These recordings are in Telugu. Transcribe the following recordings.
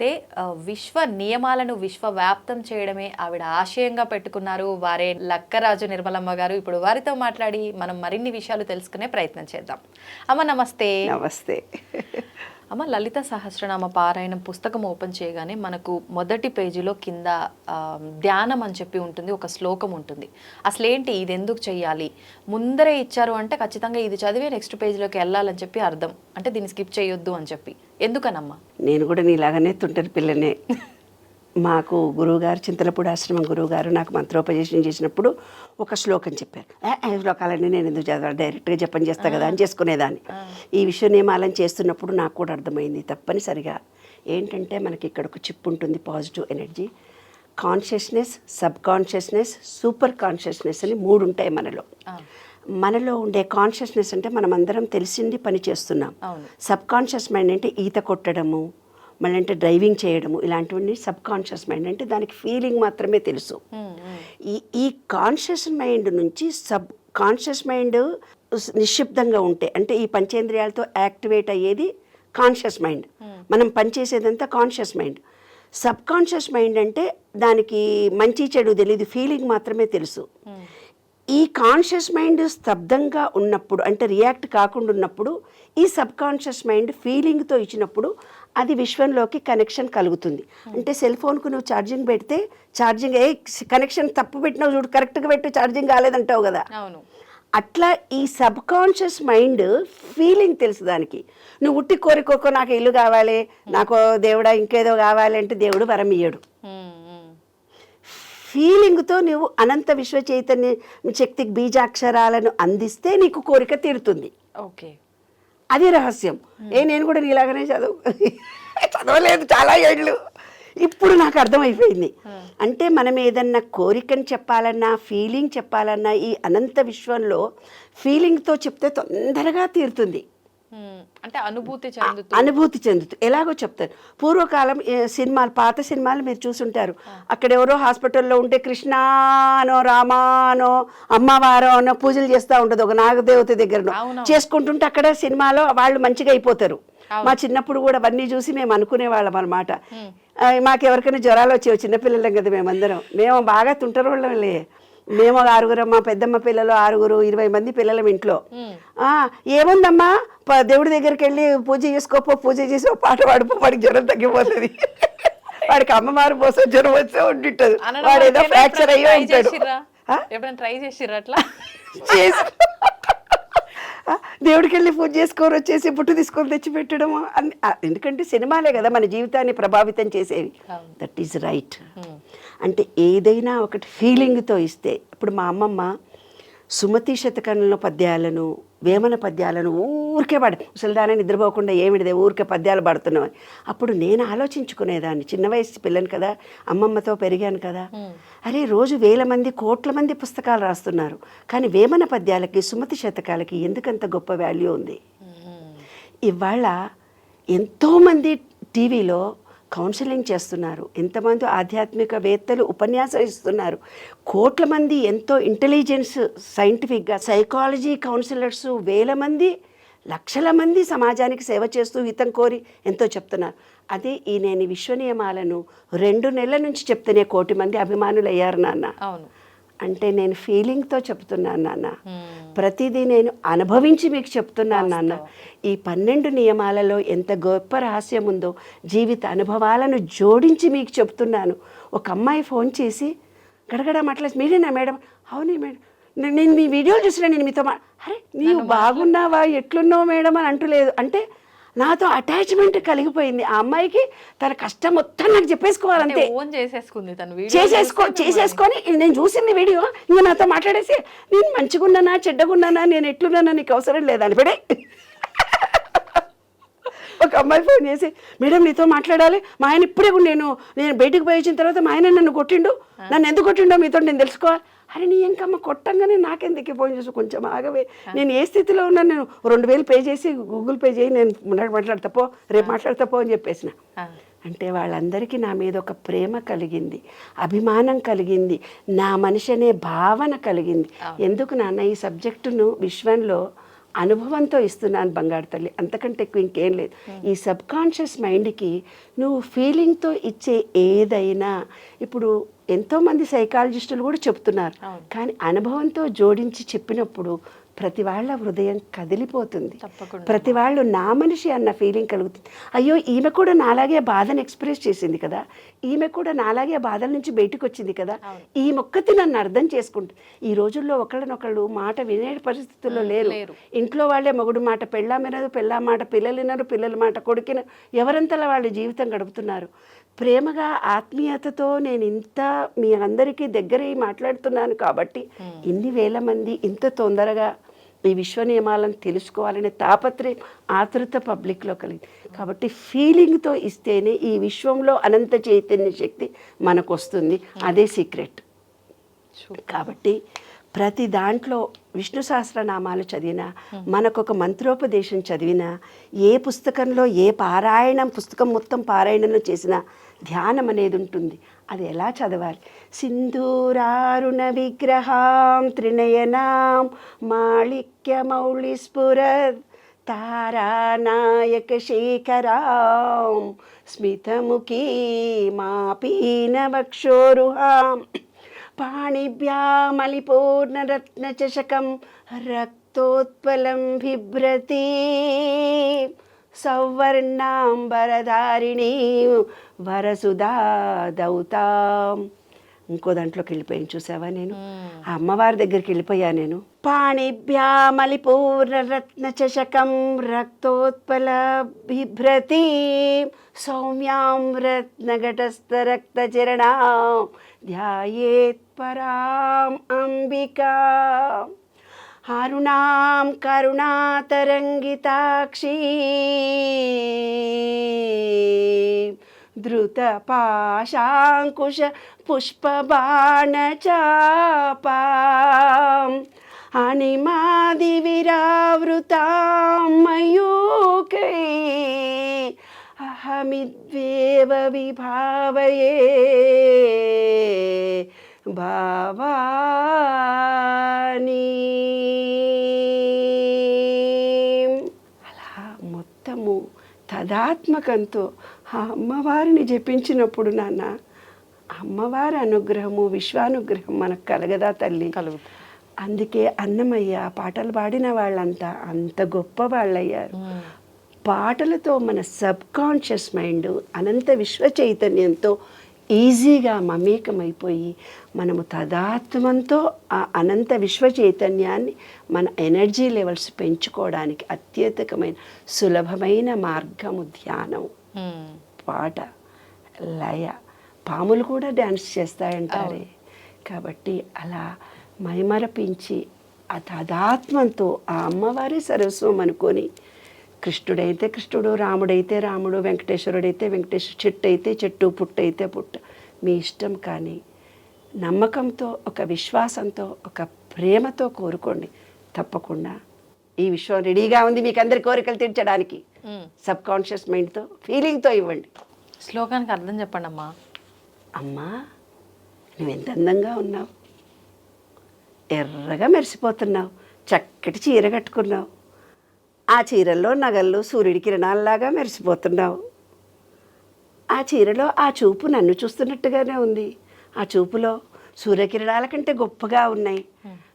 అయితే విశ్వ నియమాలను విశ్వవ్యాప్తం చేయడమే ఆవిడ ఆశయంగా పెట్టుకున్నారు. వారే లక్కరాజు నిర్మలమ్మ గారు ఇప్పుడు వారితో మాట్లాడి మనం మరిన్ని విషయాలు తెలుసుకునే ప్రయత్నం చేద్దాం. అమ్మ నమస్తే. నమస్తే. అమ్మ లలిత సహస్రనామ పారాయణం పుస్తకం ఓపెన్ చేయగానే మనకు మొదటి పేజీలో కింద ధ్యానం అని చెప్పి ఉంటుంది ఒక శ్లోకం ఉంటుంది. అసలు ఏంటి ఇది ఎందుకు చెయ్యాలి? ముందరే ఇచ్చారు అంటే ఖచ్చితంగా ఇది చదివి నెక్స్ట్ పేజీలోకి వెళ్ళాలని చెప్పి అర్థం. అంటే దీన్ని స్కిప్ చేయొద్దు అని చెప్పి. ఎందుకనమ్మా? నేను కూడా నీలాగానే తుంటరి పిల్లనే. మాకు గురువుగారు చింతలపూడి ఆశ్రమం గురువుగారు నాకు మంత్రోపదేశం చేసినప్పుడు ఒక శ్లోకం చెప్పారు. "ఏ, ఏ శ్లోకాలన్నీ నేను ఎందుకు చదవాలి డైరెక్ట్గా జపం చేస్తా కదా అని చేసుకునేదాన్ని. ఈ విషయ నియమాలను చేస్తున్నప్పుడు నాకు కూడా అర్థమైంది తప్పనిసరిగా. ఏంటంటే మనకి ఇక్కడ ఒక చిప్ ఉంటుంది positive energy. Consciousness sub consciousness super consciousness అని మూడు ఉంటాయి మనలో. మనలో ఉండే కాన్షియస్నెస్ అంటే మనం అందరం తెలిసింది పని చేస్తున్నాం. సబ్ కాన్షియస్ మైండ్ అంటే ఈత కొట్టడము మళ్ళీ అంటే డ్రైవింగ్ చేయడము ఇలాంటివన్నీ సబ్ కాన్షియస్ మైండ్ అంటే దానికి ఫీలింగ్ మాత్రమే తెలుసు. ఈ ఈ కాన్షియస్ మైండ్ నుంచి సబ్ కాన్షియస్ మైండ్ నిశ్శబ్దంగా ఉంటే అంటే ఈ పంచేంద్రియాలతో యాక్టివేట్ అయ్యేది కాన్షియస్ మైండ్ మనం పనిచేసేదంతా conscious mind sub conscious mind అంటే దానికి మంచి చెడు తెలియదు ఫీలింగ్ మాత్రమే తెలుసు. ఈ కాన్షియస్ మైండ్ స్తబ్దంగా ఉన్నప్పుడు అంటే రియాక్ట్ కాకుండా ఉన్నప్పుడు ఈ సబ్ కాన్షియస్ మైండ్ ఫీలింగ్తో ఇచ్చినప్పుడు అది విశ్వంలోకి కనెక్షన్ కలుగుతుంది. అంటే సెల్ ఫోన్కు నువ్వు ఛార్జింగ్ పెడితే ఛార్జింగ్ ఏ కనెక్షన్ తప్పు పెట్టినావు చూడు కరెక్ట్గా పెట్టి ఛార్జింగ్ కాలేదంటావు కదా. అవును. అట్లా ఈ సబ్ కాన్షియస్ మైండ్ ఫీలింగ్ తెలుసు దానికి. నువ్వు ఉట్టి కోరికోకో నాకు ఇల్లు కావాలి నాకు దేవుడా ఇంకేదో కావాలి అంటే దేవుడు వరం ఇయ్యడు. ఉమ్. ఫీలింగ్తో నువ్వు అనంత విశ్వ చైతన్య శక్తికి బీజాక్షరాలను అందిస్తే నీకు కోరిక తీరుతుంది. ఓకే. అది రహస్యం. ఏ నేను కూడా నీలాగానే చదువు చదవలేదు చాలా ఏళ్ళు. ఇప్పుడు నాకు అర్థమైపోయింది. అంటే మనం ఏదన్నా కోరికని చెప్పాలన్నా ఫీలింగ్ చెప్పాలన్నా ఈ అనంత విశ్వంలో ఫీలింగ్తో చెప్తే తొందరగా తీరుతుంది. అంటే అనుభూతి చెందుతూ. అనుభూతి చెందుతూ. ఎలాగో చెప్తారు. పూర్వకాలం సినిమాలు పాత సినిమాలు మీరు చూసుంటారు. అక్కడ ఎవరో హాస్పిటల్లో ఉంటే కృష్ణ అనో రామా అనో అమ్మవారో అనో పూజలు చేస్తూ ఉంటుంది ఒక నాగదేవత దగ్గర చేసుకుంటుంటే అక్కడ సినిమాలో వాళ్ళు మంచిగా అయిపోతారు. మా చిన్నప్పుడు కూడా అవన్నీ చూసి మేము అనుకునేవాళ్ళం అనమాట మాకు ఎవరికైనా జ్వరాలు వచ్చేవి చిన్నపిల్లలం కదా మేమందరం. మేము బాగా తుంటరోళ్ళంలే మేము ఆరుగురం మా పెద్దమ్మ పిల్లలు ఆరుగురు ఇరవై మంది పిల్లలం ఇంట్లో. ఆ, ఏముందమ్మా? దేవుడి దగ్గరికి వెళ్ళి పూజ చేసుకోపో పూజ చేసి పాట పాడుపో వాడికి జ్వరం తగ్గిపోతుంది. వాడికి అమ్మవారు పోసే జ్వరం వచ్చే ఉంటుంటది అనడం వాడు ఏదో? ఫ్రాక్చర్ అయ్యి ఉంటాడు. ట్రై చేసిర్రా అట్లా? చేసి దేవుడికి వెళ్ళి పూజ చేసుకొని వచ్చేసి పుట్టు తీసుకొని తెచ్చి పెట్టడం ఎందుకంటే సినిమాలే కదా మన జీవితాన్ని ప్రభావితం చేసేవి. దట్ ఈజ్ రైట్ అంటే ఏదైనా ఒకటి ఫీలింగ్తో ఇస్తే ఇప్పుడు మా అమ్మమ్మ సుమతి శతకంలో పద్యాలను వేమన పద్యాలను ఊరికే పాడు ముసలిదానే నిద్రపోకుండా ఏమిటిదే? ఊరికే పద్యాలు పాడుతున్నామని అప్పుడు నేను ఆలోచించుకునేదాన్ని. చిన్న వయసు పిల్లని కదా అమ్మమ్మతో పెరిగాను కదా. అరే రోజు వేల మంది కోట్ల మంది పుస్తకాలు రాస్తున్నారు. కానీ వేమన పద్యాలకి సుమతి శతకాలకి ఎందుకంత గొప్ప వాల్యూ ఉంది? ఇవాళ ఎంతోమంది టీవీలో కౌన్సిలింగ్ చేస్తున్నారు. ఎంతమంది ఆధ్యాత్మికవేత్తలు ఉపన్యాసం ఇస్తున్నారు. కోట్ల మంది ఎంతో ఇంటెలిజెన్స్ సైంటిఫిక్గా సైకాలజీ కౌన్సిలర్స్ వేల మంది లక్షల మంది సమాజానికి సేవ చేస్తూ హితం కోరి ఎంతో చెప్తున్నారు. అదే ఈ నేను విశ్వ నియమాలను రెండు నెలల నుంచి చెప్తేనే కోటి మంది అభిమానులు అయ్యారు నాన్న. అవును. అంటే నేను ఫీలింగ్తో చెప్తున్నాను నాన్న. ప్రతిదీ నేను అనుభవించి మీకు చెప్తున్నాను నాన్న. ఈ పన్నెండు నియమాలలో ఎంత గొప్ప రహస్యం ఉందో జీవిత అనుభవాలను జోడించి మీకు చెప్తున్నాను. ఒక అమ్మాయి ఫోన్ చేసి గడగడ మాట్లాడి మీరేనా మేడం? అవునే మేడం. నేను మీ వీడియోలు చూసిన నేను మీతో అరే నీవు బాగున్నావా? ఎట్లున్నావు మేడం? అని అంటలేదు. అంటే నాతో అటాచ్మెంట్ కలిగిపోయింది. ఆ అమ్మాయికి తన కష్టం మొత్తం నాకు చెప్పేసుకోవాలంతే. ఓన్ చేసేసుకుంది తను చేసేసుకో చేసేసుకొని నేను చూసింది వీడియో ఇంకా నాతో మాట్లాడేసి నేను మంచిగున్నానా చెడ్డగున్నానా నేను ఎట్లున్నానా నీకు అవసరం లేదని పడే. ఒక అమ్మాయి ఫోన్ చేసి మేడం నీతో మాట్లాడాలి. మా ఆయన ఇప్పుడే నేను నేను బయటకు పోయి వచ్చిన తర్వాత మా ఆయన నన్ను కొట్టిండు. నన్ను ఎందుకు కొట్టిండో మీతో నేను తెలుసుకోవాలి. అరే నీ ఇంకమ్మ కొట్టంగానే నాకెందుకు ఫోన్ చేసి కొంచెం ఆగవే? నేను ఏ స్థితిలో ఉన్నాను నేను రెండు వేలు పే చేసి గూగుల్ పే చేయి నేను మాట్లాడతాపో రేపు మాట్లాడతాపో అని చెప్పేసిన. అంటే వాళ్ళందరికీ నా మీద ఒక ప్రేమ కలిగింది అభిమానం కలిగింది నా మనిషి అనే భావన కలిగింది. ఎందుకు నాన్న ఈ సబ్జెక్టును విశ్వంలో అనుభవంతో ఇస్తున్నాను బంగారు తల్లి. అంతకంటే ఎక్కువ ఇంకేం లేదు. ఈ సబ్ కాన్షియస్ మైండ్కి నువ్వు ఫీలింగ్తో ఇచ్చే ఏదైనా ఇప్పుడు ఎంతోమంది సైకాలజిస్టులు కూడా చెప్తున్నారు. కానీ అనుభవంతో జోడించి చెప్పినప్పుడు ప్రతి వాళ్ళ హృదయం కదిలిపోతుంది. ప్రతి వాళ్ళు నా మనిషి అన్న ఫీలింగ్ కలుగుతుంది. అయ్యో ఈమె కూడా నాలాగే బాధను ఎక్స్ప్రెస్ చేసింది కదా. ఈమె కూడా నాలాగే బాధల నుంచి బయటకు వచ్చింది కదా. ఈ మొక్కతి నన్ను అర్థం చేసుకుంటుంది ఈ రోజుల్లో ఒకళ్ళనొకళ్ళు మాట వినే పరిస్థితుల్లో లేరు. ఇంట్లో వాళ్ళే మొగుడు మాట పెళ్ళాం వినరు పెళ్ళాం మాట పిల్లలు వినరు పిల్లల మాట కొడుకిన ఎవరంతలా వాళ్ళ జీవితం గడుపుతున్నారు? ప్రేమగా ఆత్మీయతతో నేను ఇంత మీ అందరికీ దగ్గర మాట్లాడుతున్నాను కాబట్టి ఇన్ని వేల మంది ఇంత తొందరగా ఈ విశ్వ నియమాలను తెలుసుకోవాలనే తాపత్రయం ఆతృత పబ్లిక్లో కలిగింది. కాబట్టి ఫీలింగ్తో ఇస్తేనే ఈ విశ్వంలో అనంత చైతన్య శక్తి మనకు వస్తుంది అదే సీక్రెట్. కాబట్టి ప్రతి దాంట్లో విష్ణు సహస్రనామాలు చదివినా మనకొక మంత్రోపదేశం చదివినా ఏ పుస్తకంలో ఏ పారాయణం పుస్తకం మొత్తం పారాయణంలో చేసినా ధ్యానం అనేది ఉంటుంది అది ఎలా చదవాలి? సింధూరారుణ విగ్రహాం త్రినయనాం మాళిక్యమౌళి స్ఫుర తారానాయక శేఖరాం స్మితముఖీ మాపీనవక్షోరుహాం పాణిభ్యామలిపూర్ణరత్నచషకం రక్తోత్పలం బిభ్రతి సౌవర్ణాంబరధారిణీ వరసుదా దౌతాం. ఇంకో దాంట్లోకి వెళ్ళిపోయాను చూసావా నేను? ఆ అమ్మవారి దగ్గరికి వెళ్ళిపోయా నేను. పాణిభ్యామలిపూర్ణరత్న చషకం రక్తోత్పల బిభ్రతి. సౌమ్యాం రత్నఘటస్థ రక్తచరణా ధ్యాయేత్ పరాం అంబికా. అరుణాం కరుణాతరంగితాక్షీ ధృతపాశాంకుశ పుష్పబాణచాపాం అణిమాదివిరావృతాం మయూకై అహమిద్వేవ విభావయే భావాని తదాత్మకంతో ఆ అమ్మవారిని జపించినప్పుడు నాన్న అమ్మవారి అనుగ్రహము విశ్వానుగ్రహం మనకు కలగదా తల్లి? కలుగు అందుకే అన్నమయ్య పాటలు పాడిన వాళ్ళంతా అంత గొప్ప వాళ్ళయ్యారు. పాటలతో మన సబ్ కాన్షియస్ మైండ్ అనంత విశ్వ చైతన్యంతో ఈజీగా మమేకమైపోయి మనము తదాత్మంతో ఆ అనంత విశ్వ చైతన్యాన్ని మన ఎనర్జీ లెవెల్స్ పెంచుకోవడానికి అత్యధికమైన సులభమైన మార్గము ధ్యానం. పాట లయ పాములు కూడా డ్యాన్స్ చేస్తాయంటారే. కాబట్టి అలా మైమరపించి ఆ తదాత్మంతో ఆ అమ్మవారి సరస్వం అనుకొని కృష్ణుడైతే కృష్ణుడు రాముడైతే రాముడు వెంకటేశ్వరుడైతే వెంకటేశ్వర చెట్టు అయితే చెట్టు పుట్ట అయితే పుట్ట. మీ ఇష్టం కానీ నమ్మకంతో ఒక విశ్వాసంతో ఒక ప్రేమతో కోరుకోండి. తప్పకుండా ఈ విశ్వం రెడీగా ఉంది మీకు అందరి కోరికలు తీర్చడానికి. సబ్ కాన్షియస్ మైండ్తో ఫీలింగ్తో ఇవ్వండి. శ్లోకానికి అర్థం చెప్పండి అమ్మా అమ్మా నువ్వు ఎంత అందంగా ఉన్నావు. ఎర్రగా మెరిసిపోతున్నావు. చక్కటి చీర కట్టుకున్నావు. ఆ చీరల్లో నగల్లో సూర్యుడి కిరణాల్లాగా మెరిసిపోతున్నావు. ఆ చీరలో ఆ చూపు నన్ను చూస్తున్నట్టుగానే ఉంది. ఆ చూపులో సూర్యకిరణాల కంటే గొప్పగా ఉన్నాయి.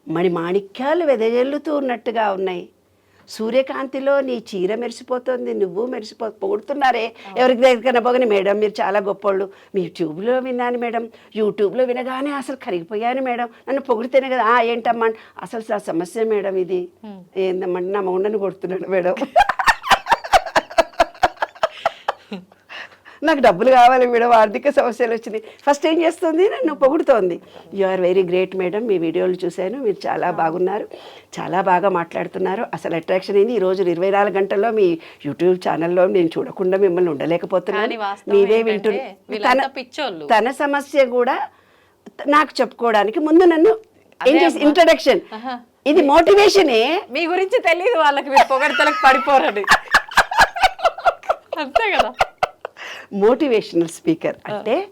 మణి మాణిక్యాలు వెదజల్లుతూ ఉన్నట్టుగా ఉన్నాయి. సూర్యకాంతిలో నీ చీర మెరిసిపోతుంది నువ్వు మెరిసిపో పొగుడుతున్నారే. ఎవరికి దగ్గర పోగని మేడం మీరు చాలా గొప్పోళ్ళు. మీ ట్యూబ్లో విన్నాను మేడం. యూట్యూబ్లో వినగానే అసలు కరిగిపోయాను మేడం. నన్ను పొగిడితేనే కదా. "ఆ, ఏంటమ్మా? అసలు ఆ సమస్య మేడం ఇది. ఏందమ్మా? నా మౌండని కొడుతున్నాడు మేడం. నాకు డబ్బులు కావాలి మేడం ఆర్థిక సమస్యలు వచ్చినాయి ఫస్ట్ ఏం చేస్తుంది? నన్ను పొగుడుతోంది. You are very great madam. మీ వీడియోలు చూశాను. మీరు చాలా బాగున్నారు. చాలా బాగా మాట్లాడుతున్నారు. అసలు అట్రాక్షన్ అయింది ఈ రోజు ఇరవై నాలుగు గంటల్లో మీ యూట్యూబ్ ఛానల్లో నేను చూడకుండా మిమ్మల్ని ఉండలేకపోతున్నాను. వాస్తవం మీవే ఏంటంటే వింటున్నా వీళ్ళంతా పిచ్చోళ్ళు. తన సమస్య కూడా నాకు చెప్పుకోవడానికి ముందు నన్ను ఏం చేసి. ఇంట్రడక్షన్. ఇది మోటివేషనే మీ గురించి తెలియదు వాళ్ళకి మీరు పొగడతలకు పడిపోరని. అంతే కదా. Motivational speaker. అంటే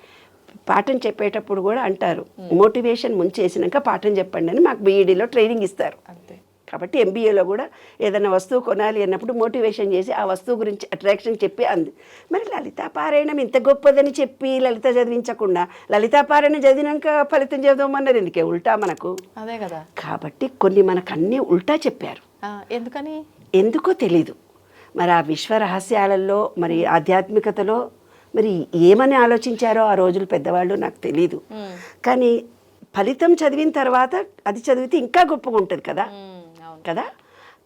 పాఠం చెప్పేటప్పుడు కూడా అంటారు మోటివేషన్ ముంచేసినాక పాఠం చెప్పండి అని మాకు బీఈడీలో ట్రైనింగ్ ఇస్తారు. అంతే. కాబట్టి ఎంబీఏలో కూడా ఏదైనా వస్తువు కొనాలి అన్నప్పుడు మోటివేషన్ చేసి ఆ వస్తువు గురించి అట్రాక్షన్ చెప్పి అంది. మరి లలితా పారాయణం ఇంత గొప్పదని చెప్పి లలిత చదివించకుండా లలితా పారాయణం చదివినాక ఫలితం చదవమన్నారు ఎందుకే? ఉల్టా మనకు. అదే కదా. కాబట్టి కొన్ని మనకు అన్నీ ఉల్టా చెప్పారు. ఎందుకని? ఎందుకో తెలీదు. మరి ఆ విశ్వ రహస్యాలలో మరి ఆధ్యాత్మికతలో మరి ఏమని ఆలోచించారో ఆ రోజులు పెద్దవాళ్ళు నాకు తెలీదు. కానీ ఫలితం చదివిన తర్వాత అది చదివితే ఇంకా గొప్పగా ఉంటుంది కదా? కదా?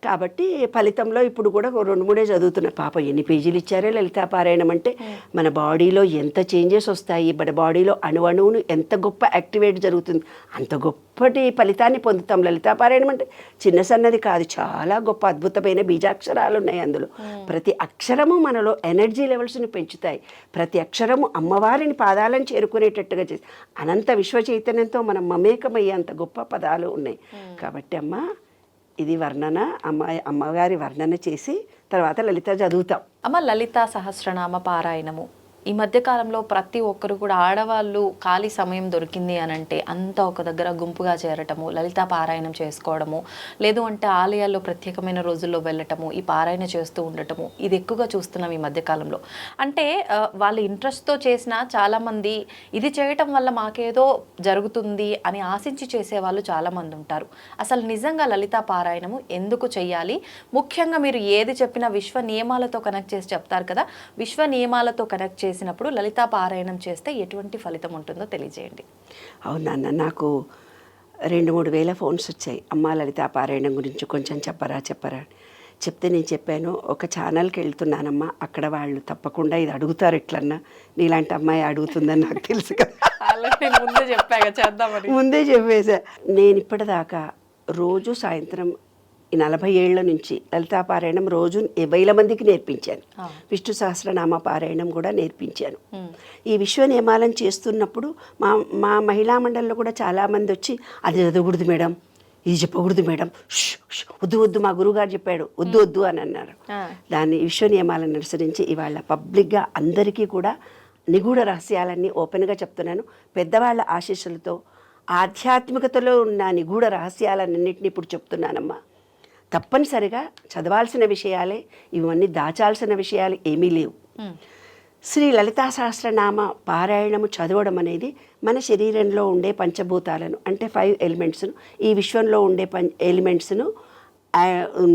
కాబట్టి ఫలితంలో ఇప్పుడు కూడా రెండు మూడే చదువుతున్నారు పాప ఎన్ని పేజీలు ఇచ్చారే లలితా పారాయణం అంటే మన బాడీలో ఎంత చేంజెస్ వస్తాయి మన బాడీలో అణువణువును ఎంత గొప్ప యాక్టివేట్ జరుగుతుంది అంత గొప్పటి ఫలితాన్ని పొందుతాం లలితా పారాయణం అంటే. చిన్న సన్నది కాదు చాలా గొప్ప అద్భుతమైన బీజాక్షరాలు ఉన్నాయి అందులో. ప్రతి అక్షరము మనలో ఎనర్జీ లెవెల్స్ని పెంచుతాయి. ప్రతి అక్షరము అమ్మవారిని పాదాలను చేరుకునేటట్టుగా చేసి అనంత విశ్వ చైతన్యంతో మనం మమేకమయ్యేంత గొప్ప పదాలు ఉన్నాయి. కాబట్టి అమ్మ ఇది వర్ణన అమ్మాయి అమ్మగారి వర్ణన చేసి తర్వాత లలిత చదువుతాం. అమ్మ లలిత సహస్రనామ పారాయణము. ఈ మధ్యకాలంలో ప్రతి ఒక్కరు కూడా ఆడవాళ్ళు ఖాళీ సమయం దొరికింది అని అంటే అంతా ఒక దగ్గర గుంపుగా చేరటము లలిత పారాయణం చేసుకోవడము లేదు అంటే ఆలయాల్లో ప్రత్యేకమైన రోజుల్లో వెళ్ళటము ఈ పారాయణ చేస్తూ ఉండటము ఇది ఎక్కువగా చూస్తున్నాం ఈ మధ్యకాలంలో అంటే వాళ్ళ ఇంట్రెస్ట్తో చేసిన చాలామంది ఇది చేయటం వల్ల మాకేదో జరుగుతుంది అని ఆశించి చేసేవాళ్ళు చాలామంది ఉంటారు. అసలు నిజంగా లలిత పారాయణము ఎందుకు చేయాలి ముఖ్యంగా మీరు ఏది చెప్పినా విశ్వ నియమాలతో కనెక్ట్ చేసి చెప్తారు కదా విశ్వ నియమాలతో కనెక్ట్ చేసి చేసినప్పుడు లలితా పారాయణం చేస్తే ఎటువంటి ఫలితం ఉంటుందో తెలియజేయండి. అవునన్న నాకు రెండు మూడు వేల ఫోన్స్ వచ్చాయి. అమ్మ లలిత పారాయణం గురించి కొంచెం చెప్పరా చెప్పరా. చెప్తే నేను చెప్పాను ఒక ఛానల్కి వెళ్తున్నానమ్మా అక్కడ వాళ్ళు తప్పకుండా ఇది అడుగుతారు ఎట్లన్నా. నీలాంటి అమ్మాయి అడుగుతుందని నాకు తెలుసు కదా. ముందే చెప్పేసా. నేను ఇప్పటిదాకా రోజు సాయంత్రం ఈ నలభై ఏళ్ళ నుంచి లలితా పారాయణం రోజు వేల మందికి నేర్పించాను. విష్ణు సహస్రనామ పారాయణం కూడా నేర్పించాను. ఈ విశ్వ నియమాలను చేస్తున్నప్పుడు మా మా మహిళా మండలిలో కూడా చాలామంది వచ్చి అది చదవకూడదు మేడం ఇది చెప్పకూడదు మేడం వద్దు వద్దు మా గురువుగారు చెప్పాడు వద్దు వద్దు అని అన్నారు. దాన్ని విశ్వ నియమాలను అనుసరించి ఇవాళ పబ్లిక్గా అందరికీ కూడా నిగూఢ రహస్యాలన్నీ ఓపెన్గా చెప్తున్నాను. పెద్దవాళ్ళ ఆశీస్సులతో ఆధ్యాత్మికతలో ఉన్న నిగూఢ రహస్యాలన్నింటినీ ఇప్పుడు చెప్తున్నానమ్మా. తప్పనిసరిగా చదవాల్సిన విషయాలే ఇవన్నీ దాచాల్సిన విషయాలు ఏమీ లేవు. శ్రీ లలితా సహస్రనామ పారాయణము చదవడం అనేది మన శరీరంలో ఉండే పంచభూతాలను అంటే ఫైవ్ ఎలిమెంట్స్ను ఈ విశ్వంలో ఉండే పం ఎలిమెంట్స్ను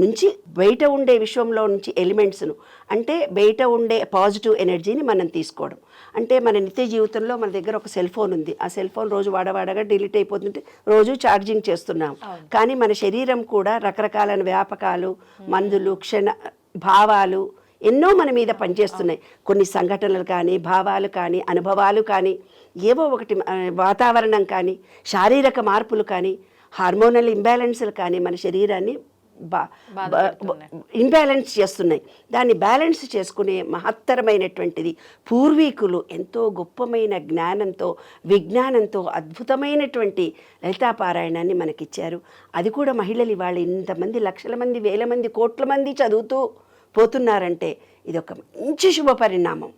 నుంచి బయట ఉండే విశ్వంలో నుంచి ఎలిమెంట్స్ను అంటే బయట ఉండే పాజిటివ్ ఎనర్జీని మనం తీసుకోవడం. అంటే మన నిత్య జీవితంలో మన దగ్గర ఒక సెల్ ఫోన్ ఉంది. ఆ సెల్ ఫోన్ రోజు వాడవాడగా డిలీట్ అయిపోతుంటే రోజు ఛార్జింగ్ చేస్తున్నాం. కానీ మన శరీరం కూడా రకరకాల వ్యాపకాలు మందులు క్షణ భావాలు ఎన్నో మన మీద పనిచేస్తున్నాయి. కొన్ని సంఘటనలు కానీ భావాలు కానీ అనుభవాలు కానీ ఏవో ఒకటి వాతావరణం కానీ శారీరక మార్పులు కానీ హార్మోనల్ ఇంబ్యాలెన్స్లు కానీ మన శరీరాన్ని ఇంబ్యాలెన్స్ చేస్తున్నాయి. దాన్ని బ్యాలెన్స్ చేసుకునే మహత్తరమైనటువంటిది పూర్వీకులు ఎంతో గొప్పమైన జ్ఞానంతో విజ్ఞానంతో అద్భుతమైనటువంటి లలితా పారాయణాన్ని మనకిచ్చారు. అది కూడా మహిళలు ఇవాళ ఇంతమంది లక్షల మంది వేల మంది కోట్ల మంది చదువుతూ పోతున్నారంటే ఇది ఒక మంచి శుభ పరిణామం.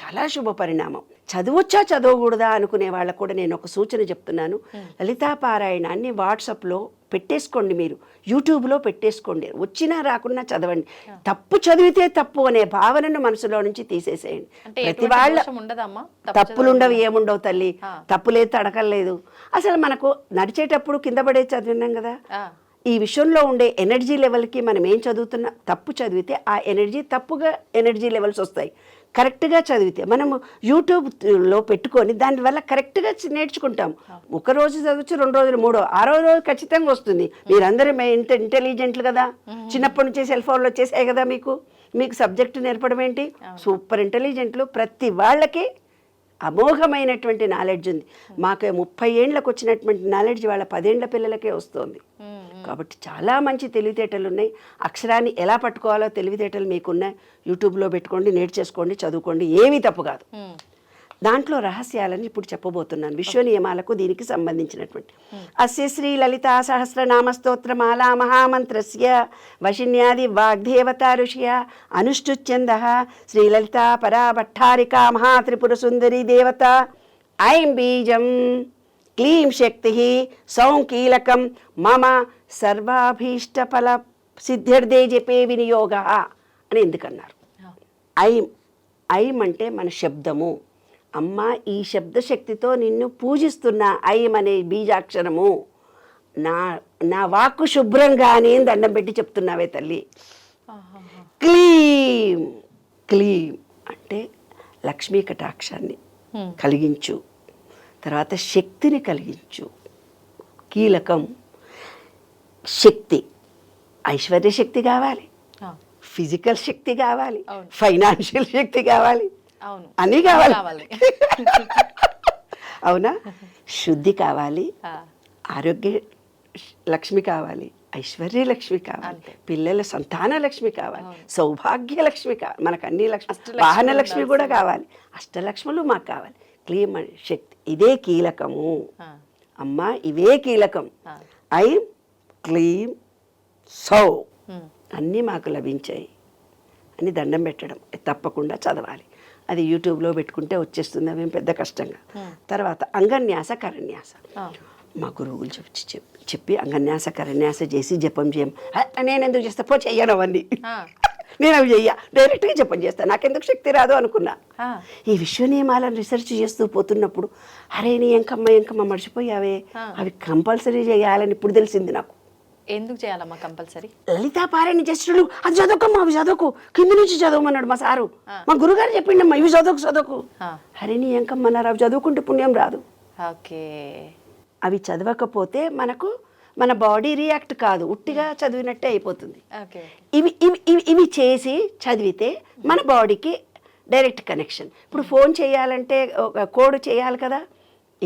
చాలా శుభ పరిణామం. చదవచ్చా చదవకూడదా అనుకునే వాళ్ళకు కూడా నేను ఒక సూచన చెప్తున్నాను. లలితా పారాయణాన్ని వాట్సాప్లో పెట్టేసుకోండి మీరు. యూట్యూబ్లో పెట్టేసుకోండి. వచ్చినా రాకున్నా చదవండి. తప్పు చదివితే తప్పు అనే భావనను మనసులో నుంచి తీసేసేయండి. ప్రతి వాళ్ళ తప్పులుండవు ఏముండవు తల్లి. తప్పులేదు తడకలేదు అసలు మనకు నడిచేటప్పుడు కింద పడే చదివినాం కదా? ఈ విషయంలో ఉండే ఎనర్జీ లెవెల్కి మనం ఏం చదువుతున్నా తప్పు చదివితే ఆ ఎనర్జీ తప్పుగా ఎనర్జీ లెవెల్స్ వస్తాయి. కరెక్ట్గా చదివితే మనము యూట్యూబ్లో పెట్టుకొని దానివల్ల కరెక్ట్గా నేర్చుకుంటాం. ఒక రోజు చదవచ్చు రెండు రోజులు మూడో ఆరో రోజు ఖచ్చితంగా వస్తుంది. మీరందరూ ఇంత ఇంటెలిజెంట్లు కదా? చిన్నప్పటి నుంచే సెల్ ఫోన్లు వచ్చేసాయి కదా మీకు? మీకు సబ్జెక్టు నేర్పడం ఏంటి? సూపర్ ఇంటెలిజెంట్లు ప్రతి వాళ్ళకి అమోఘమైనటువంటి నాలెడ్జ్ ఉంది. మాకు ముప్పై ఏండ్లకు వచ్చినటువంటి నాలెడ్జ్ వాళ్ళ పదేండ్ల పిల్లలకే వస్తుంది. కాబట్టి చాలా మంచి తెలివితేటలు ఉన్నాయి. అక్షరాన్ని ఎలా పట్టుకోవాలో తెలివితేటలు మీకున్నాయి. యూట్యూబ్లో పెట్టుకోండి నేర్చేసుకోండి చదువుకోండి. ఏమీ తప్పు కాదు. దాంట్లో రహస్యాలని ఇప్పుడు చెప్పబోతున్నాను. విశ్వ నియమాలకు దీనికి సంబంధించినటువంటి. అస్య శ్రీ లలితా సహస్రనామ స్తోత్రమాలా మహామంత్రస్య వశిన్యాది వాగ్దేవతా ఋషియ అనుష్ఠుచ్ఛంద శ్రీ లలితా పరా భట్టారికా మహాత్రిపుర సుందరి దేవత. ఐం బీజం క్లీం శక్తి సౌం కీలకం మమ సర్వాభీష్టఫల సిద్ధ్యర్థే జపే వినియోగ అని ఎందుకన్నారు? ఐం ఐం అంటే మన శబ్దము. అమ్మ ఈ శబ్దశక్తితో నిన్ను పూజిస్తున్న ఐం అనే బీజాక్షరము. నా నా వాక్కు శుభ్రంగా అని దండం పెట్టి చెప్తున్నావే తల్లి. క్లీం క్లీం అంటే లక్ష్మీ కటాక్షాన్ని కలిగించు. తర్వాత శక్తిని కలిగించు. కీలకం. శక్తి. ఐశ్వర్య శక్తి కావాలి. ఫిజికల్ శక్తి కావాలి. ఫైనాన్షియల్ శక్తి కావాలి. అన్నీ కావాలి. అవునా? శుద్ధి కావాలి. ఆరోగ్య లక్ష్మి కావాలి. ఐశ్వర్య లక్ష్మి కావాలి. పిల్లల సంతాన లక్ష్మి కావాలి. సౌభాగ్య లక్ష్మి కావాలి మనకు అన్ని లక్ష్మి వాహన లక్ష్మి కూడా. కావాలి. అష్టలక్ష్ములు మాకు కావాలి. క్లీం అనే శక్తి. ఇదే కీలకము. అమ్మా ఇవే కీలకం. ఐం క్లీం సౌ ఉమ్, అన్నీ మాకు లభించాయి అని దండం పెట్టడం. తప్పకుండా చదవాలి. అది యూట్యూబ్లో పెట్టుకుంటే వచ్చేస్తుంది. అవేం పెద్ద కష్టంగా. తర్వాత అంగన్యాస కరన్యాస. మా గురువులు చెప్పి చెప్పి చెప్పి అంగన్యాస కరన్యాస చేసి జపం చేయం. "హ, నేను ఎందుకు చేస్తా? పో చెయ్యను అవన్నీ. నేను అవి చెయ్య. డైరెక్ట్గా జపం చేస్తాను నాకెందుకు శక్తి రాదు అనుకున్నా. ఈ విశ్వ నియమాలను రీసెర్చ్ చేస్తూ పోతున్నప్పుడు అరే నీ ఎంకమ్మ ఎంకమ్మ మర్చిపోయావే. అవి కంపల్సరీ చేయాలని ఇప్పుడు తెలిసింది నాకు. ఎందుకు చేయాలమ్మా కంపల్సరీ? లలితా పారాయణ చేస్తుడు అది చదువుకోమ్మా అవి చదువుకు. కింద నుంచి చదవమన్నాడు మా సారు. మా గురుగారు చెప్పిండమ్మా ఇవి చదువుకు చదువుకు. ఆ. హరి నీ ఎంకమ్మన్నారు అవి చదువుకుంటే పుణ్యం రాదు. ఓకే. అవి చదవకపోతే మనకు మన బాడీ రియాక్ట్ కాదు. ఉట్టిగా చదివినట్టే అయిపోతుంది. ఇవి ఇవి ఇవి ఇవి చేసి చదివితే మన బాడీకి డైరెక్ట్ కనెక్షన్. ఇప్పుడు ఫోన్ చేయాలంటే ఒక కోడ్ చేయాలి కదా?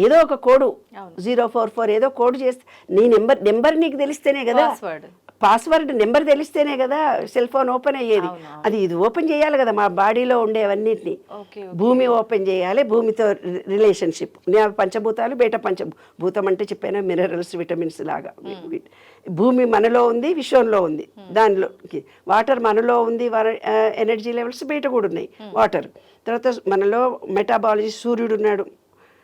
ఏదో ఒక కోడు. జీరో ఫోర్ ఫోర్ ఏదో కోడ్ చేస్తే నీ నెంబర్ నెంబర్ నీకు తెలిస్తేనే కదా. పాస్వర్డ్ నెంబర్ తెలిస్తేనే కదా సెల్ ఫోన్ ఓపెన్ అయ్యేది. అది ఇది ఓపెన్ చేయాలి కదా మా బాడీలో ఉండేవన్నిటిని భూమి ఓపెన్ చేయాలి భూమితో రిలేషన్షిప్. పంచభూతాలు బయట పంచ భూతం అంటే చెప్పాను మినరల్స్ విటమిన్స్ లాగా. భూమి మనలో ఉంది విశ్వంలో ఉంది. దానిలోకి వాటర్ మనలో ఉంది ఎనర్జీ లెవెల్స్ బయట కూడా ఉన్నాయి. వాటర్. తర్వాత మనలో మెటాబాలజీ సూర్యుడు ఉన్నాడు.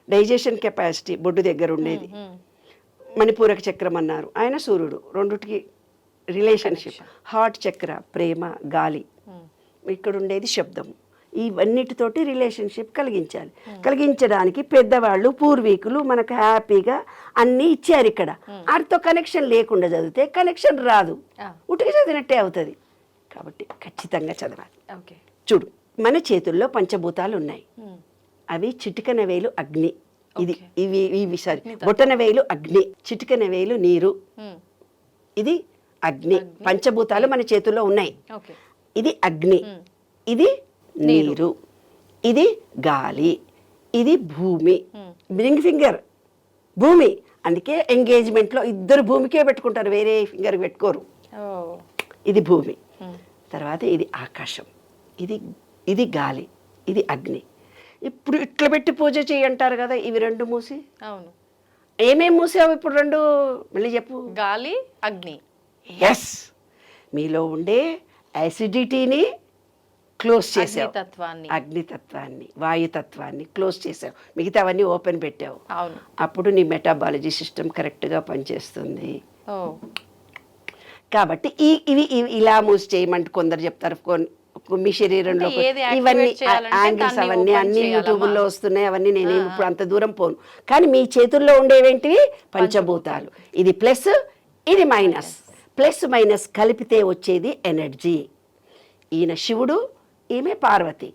డైజెషన్ కెపాసిటీ బొడ్డు దగ్గర ఉండేది. మణిపూరక చక్రం అన్నారు. ఆయన సూర్యుడు. రెండుటికి రిలేషన్షిప్. హార్ట్ చక్ర ప్రేమ గాలి. ఇక్కడ ఉండేది శబ్దం. ఇవన్నిటితోటి రిలేషన్షిప్ కలిగించాలి. కలిగించడానికి పెద్దవాళ్ళు పూర్వీకులు మనకు హ్యాపీగా అన్నీ ఇచ్చారు ఇక్కడ. వాటితో కనెక్షన్ లేకుండా చదివితే కనెక్షన్ రాదు. ఉటికి చదివినట్టే అవుతుంది. కాబట్టి ఖచ్చితంగా చదవాలి. ఓకే. చూడు మన చేతుల్లో పంచభూతాలు ఉన్నాయి అవి చిటికన వేలు అగ్ని. ఇది ఇవి ఇవి సారీ బొటన వేలు అగ్ని. చిటికన వేలు నీరు. ఇది అగ్ని. పంచభూతాలు మన చేతుల్లో ఉన్నాయి. ఇది అగ్ని. ఇది నీరు. ఇది గాలి. ఇది భూమి. Ring finger. భూమి. అందుకే ఎంగేజ్మెంట్లో ఇద్దరు భూమికే పెట్టుకుంటారు. వేరే ఫింగర్ పెట్టుకోరు. ఇది భూమి. తర్వాత ఇది ఆకాశం. ఇది ఇది గాలి. ఇది అగ్ని. ఇప్పుడు ఇట్లా పెట్టి పూజ చేయంటారు కదా ఇవి రెండు మూసి. అవును. ఏమేం మూసావు ఇప్పుడు రెండు? మళ్ళీ చెప్పు. గాలి అగ్ని. ఎస్ మీలో ఉండే యాసిడిటీని క్లోజ్ చేసావు. అగ్నితత్వాన్ని అగ్నితత్వాన్ని వాయుతత్వాన్ని క్లోజ్ చేసావు. మిగతావన్నీ ఓపెన్ పెట్టావు. అవును. అప్పుడు నీ మెటాబాలజీ సిస్టమ్ కరెక్ట్గా పనిచేస్తుంది. కాబట్టి ఈ ఇవి ఇవి ఇలా మూసి చేయమంటే కొందరు చెప్తారు మీ శరీరంలో ఇవన్నీ యాంగిల్స్ అవన్నీ అన్ని? యూట్యూబ్లో వస్తున్నాయి అవన్నీ నేనేం ఇప్పుడు అంత దూరం పోను. కానీ మీ చేతుల్లో ఉండేవేంటివి? పంచభూతాలు. ఇది ప్లస్ ఇది మైనస్. ప్లస్ మైనస్ కలిపితే వచ్చేది ఎనర్జీ. ఈయన శివుడు ఈమె పార్వతి.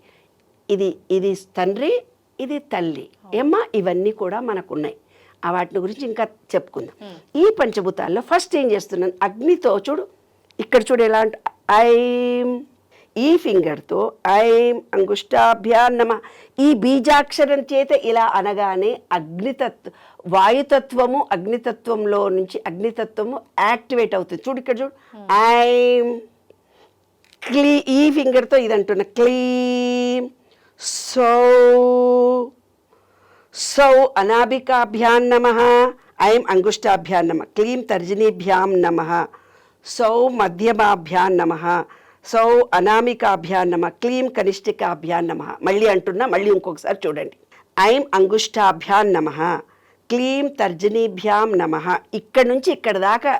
ఇది ఇది తండ్రి ఇది తల్లి. ఏమ్మా? ఇవన్నీ కూడా మనకున్నాయి. ఆ వాటి గురించి ఇంకా చెప్పుకుందాం. ఈ పంచభూతాల్లో ఫస్ట్ ఏం చేస్తున్నాను? అగ్నితో చూడు. ఇక్కడ చూడు ఎలా అంటే ఐం ఈ ఫింగర్తో ఐం అంగుష్టాభ్యాన్ నమ. ఈ బీజాక్షరం చేత ఇలా అనగానే అగ్నితత్వ వాయుతత్వము అగ్నితత్వంలో నుంచి అగ్నితత్వము యాక్టివేట్ అవుతుంది. చూడు ఇక్కడ చూడు. ఐం. క్లీ ఈ ఫింగర్తో ఇది అంటున్నా. క్లీం. సౌ. సౌ అనాభికాభ్యాం నమ. ఐం అంగుష్టాభ్యాం నమ. క్లీం తర్జనీభ్యాం నమ. సౌ మధ్యమాభ్యాం నమ. సౌ అనామికాభ్యాన్నమ క్లీం కనిష్ఠికాభ్యాం నమ మళ్ళీ అంటున్నా మళ్ళీ ఇంకొకసారి చూడండి. ఐం అంగుష్టాభ్యాం నమ క్లీం తర్జనీభ్యాం నమ. ఇక్కడ నుంచి ఇక్కడ దాకా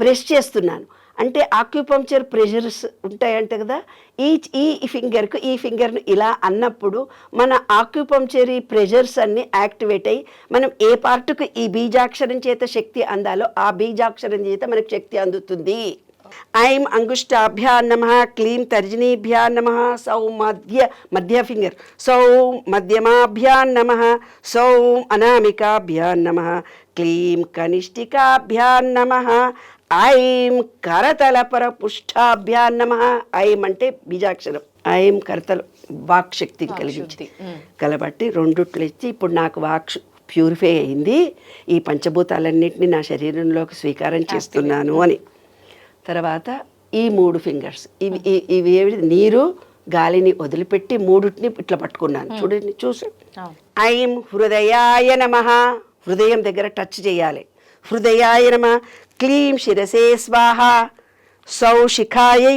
ప్రెస్ చేస్తున్నాను. అంటే ఆక్యుపంక్చర్ ప్రెషర్స్ ఉంటాయంట కదా? ఈ ఈ ఫింగర్కు ఈ ఫింగర్ను ఇలా అన్నప్పుడు మన ఆక్యుపంక్చరీ ప్రెషర్స్ అన్నీ యాక్టివేట్ అయ్యి మనం ఏ పార్టుకు ఈ బీజాక్షరం చేత శక్తి అందాలో ఆ బీజాక్షరం చేత మనకు శక్తి అందుతుంది. ఐం అంగుష్టాభ్యా నమ క్లీం తర్జనీభ్యా నమ సౌ మధ్య మధ్య ఫింగర్ సౌ మధ్యమాభ్యా నమ సౌ అనామికాభ్యా నమ క్లీం కనిష్ఠికాభ్యా నమ ఐం కరతలపర పుష్టాభ్యా నమ ఐం అంటే బీజాక్షరం ఐం కరతల వాక్ శక్తిని కలిగించి కలబట్టి రెండుట్లు ఇచ్చి ఇప్పుడు నాకు వాక్ ప్యూరిఫై అయింది. ఈ పంచభూతాలన్నింటినీ నా శరీరంలోకి స్వీకారం చేస్తున్నాను అని. తర్వాత ఈ మూడు ఫింగర్స్ ఇవి ఇవి ఏవి? నీరు గాలిని వదిలిపెట్టి మూడుటిని ఇట్లా పట్టుకున్నాను. చూడండి చూసి. ఐం హృదయాయ నమ. హృదయం దగ్గర టచ్ చేయాలి. హృదయాయ నమ. క్లీం శిరసే స్వాహ. సౌ శిఖాయై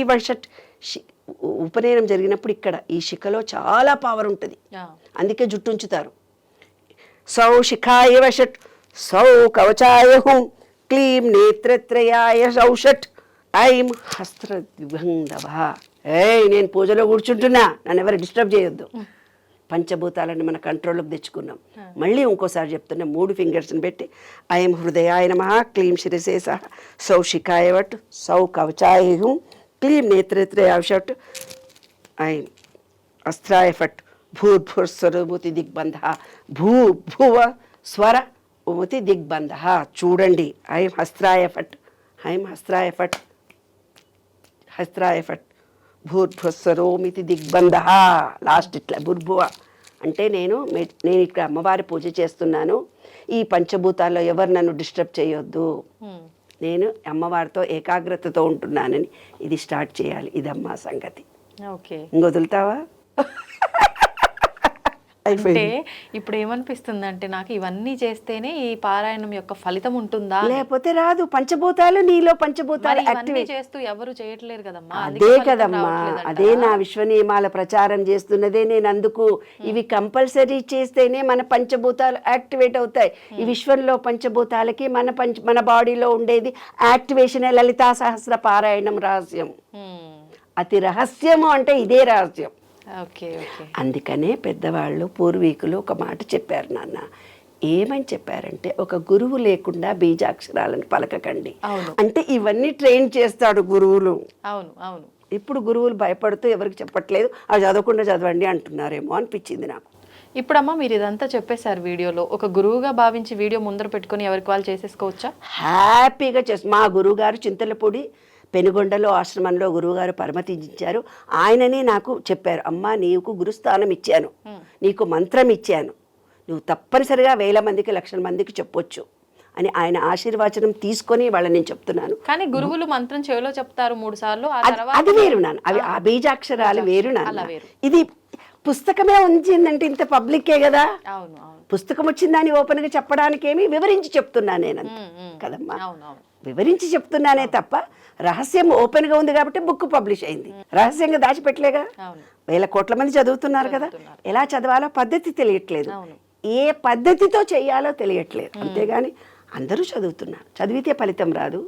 ఉపనయనం జరిగినప్పుడు ఇక్కడ ఈ శిఖలో చాలా పవర్ ఉంటుంది. అందుకే జుట్టు ఉంచుతారు సౌ శిఖాయ వషట్. సౌ కవచాయ హుం క్లీం నేత్రత్రయాయ సౌషట్. ఐం హస్త్రద్వందవ ఏయ్ నేను పూజలో కూర్చుంటున్నా. నన్ను ఎవరు డిస్టర్బ్ చేయొద్దు. పంచభూతాలను మన కంట్రోల్లోకి తెచ్చుకున్నాం. మళ్ళీ ఇంకోసారి చెప్తున్నా మూడు ఫింగర్స్ని పెట్టి ఐం హృదయాయ నమ క్లీం శిరసే సహ సౌ శిఖాయ వట్ సౌ కవచాయ క్లీం నేత్రత్రయాయ షట్ ఐం అస్త్రాయ ఫట్ భూర్భుస్వరముతి దిగ్బంధ భూ భువ స్వర ఉముతి దిగ్బంధ. చూడండి ఐం హస్త్రాయ ఫట్ ఐం హస్త్రాయ ఫట్ హస్త్రాయ ఫట్ భూర్భుస్వరోమితి దిగ్బంధ. లాస్ట్ ఇట్లా భూర్భువ అంటే నేను నేను ఇక్కడ అమ్మవారి పూజ చేస్తున్నాను. ఈ పంచభూతాల్లో ఎవరు నన్ను డిస్టర్బ్ చేయొద్దు. నేను అమ్మవారితో ఏకాగ్రతతో ఉంటున్నానని ఇది స్టార్ట్ చేయాలి. ఇదమ్మా సంగతి. ఓకే. ఇంకొదులుతావా అంటే ఇప్పుడు ఏమనిపిస్తుంది అంటే నాకు ఇవన్నీ చేస్తేనే ఈ పారాయణం యొక్క ఫలితం ఉంటుందా. లేకపోతే రాదు. పంచభూతాలు నీలో పంచభూతాలు ఇవన్నీ చేస్తూ ఎవరు చేయట్లేరు కదమ్మా. అదే కదమ్మా? అదే నా విశ్వ నియమాల ప్రచారం చేస్తున్నదే నేను అందుకు ఇవి కంపల్సరీ చేస్తేనే మన పంచభూతాలు యాక్టివేట్ అవుతాయి. ఈ విశ్వంలో పంచభూతాలకి మన పంచ మన బాడీలో ఉండేది యాక్టివేషన్ లలితా సహస్ర పారాయణం రహస్యం. అతి రహస్యము అంటే ఇదే రహస్యం. అందుకనే పెద్దవాళ్ళు పూర్వీకులు ఒక మాట చెప్పారు నాన్న. ఏమని చెప్పారంటే ఒక గురువు లేకుండా బీజాక్షరాలను పలకకండి. అవును. అంటే ఇవన్నీ ట్రైన్ చేస్తాడు గురువులు. అవును అవును. ఇప్పుడు గురువులు భయపడుతూ ఎవరికి చెప్పట్లేదు అది చదవకుండా చదవండి అంటున్నారేమో అనిపించింది నాకు. ఇప్పుడమ్మా మీరు ఇదంతా చెప్పేశారు వీడియోలో. ఒక గురువుగా భావించి వీడియో ముందర పెట్టుకొని ఎవరికి వాళ్ళు చేసేసుకోవచ్చా? హ్యాపీగా చేసి మా గురువుగారు చింతలపూడి పెనుగొండలో ఆశ్రమంలో గురువుగారు పరమతించారు. ఆయననే నాకు చెప్పారు అమ్మా నీకు గురుస్థానం ఇచ్చాను. నీకు మంత్రం ఇచ్చాను. నువ్వు తప్పనిసరిగా వేల మందికి లక్షల మందికి చెప్పొచ్చు అని ఆయన ఆశీర్వచనం తీసుకొని వాళ్ళని నేను చెప్తున్నాను. కానీ గురువులు మంత్రం చెవిలో చెప్తారు మూడు సార్లు అది- వేరు నాన్న. అవి ఆ బీజాక్షరాలు వేరు నాన్న. ఇది పుస్తకమే ఉంచిందంటే ఇంత పబ్లిక్కే కదా? పుస్తకం వచ్చిందని ఓపెన్గా చెప్పడానికి ఏమి వివరించి చెప్తున్నాను నేను. కదమ్మా? వివరించి చెప్తున్నానే తప్ప రహస్యం ఓపెన్గా ఉంది కాబట్టి బుక్ పబ్లిష్ అయింది. రహస్యంగా దాచిపెట్టలేగా? వేల కోట్ల మంది చదువుతున్నారు కదా? ఎలా చదవాలో పద్ధతి తెలియట్లేదు. ఏ పద్ధతితో చేయాలో తెలియట్లేదు. అంతేగాని అందరూ చదువుతున్నారు. చదివితే ఫలితం రాదు.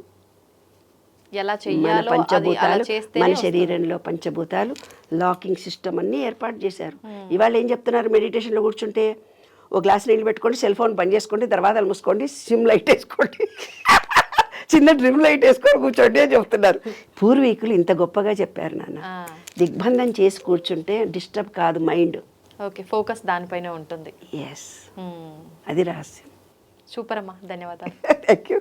ఎలా అలా పంచభూతాలు మన శరీరంలో పంచభూతాలు లాకింగ్ సిస్టమ్ అన్ని ఏర్పాటు చేశారు. ఇవాళ ఏం చెప్తున్నారు? మెడిటేషన్లో కూర్చుంటే ఓ గ్లాస్ నీళ్ళు పెట్టుకోండి సెల్ ఫోన్ బంద్ చేసుకోండి దర్వాజాలు మూసుకోండి సిమ్ లైట్ వేసుకోండి. చిన్న డ్రిమ్ లైట్ వేసుకొని కూర్చోండి అని చెప్తున్నారు. పూర్వీకులు ఇంత గొప్పగా చెప్పారు నాన్న. దిగ్బంధం చేసి కూర్చుంటే డిస్టర్బ్ కాదు మైండ్ ఓకే ఫోకస్ దానిపైనే ఉంటుంది. ఎస్. అది రహస్యం. సూపర్ అమ్మా ధన్యవాదాలు. Thank you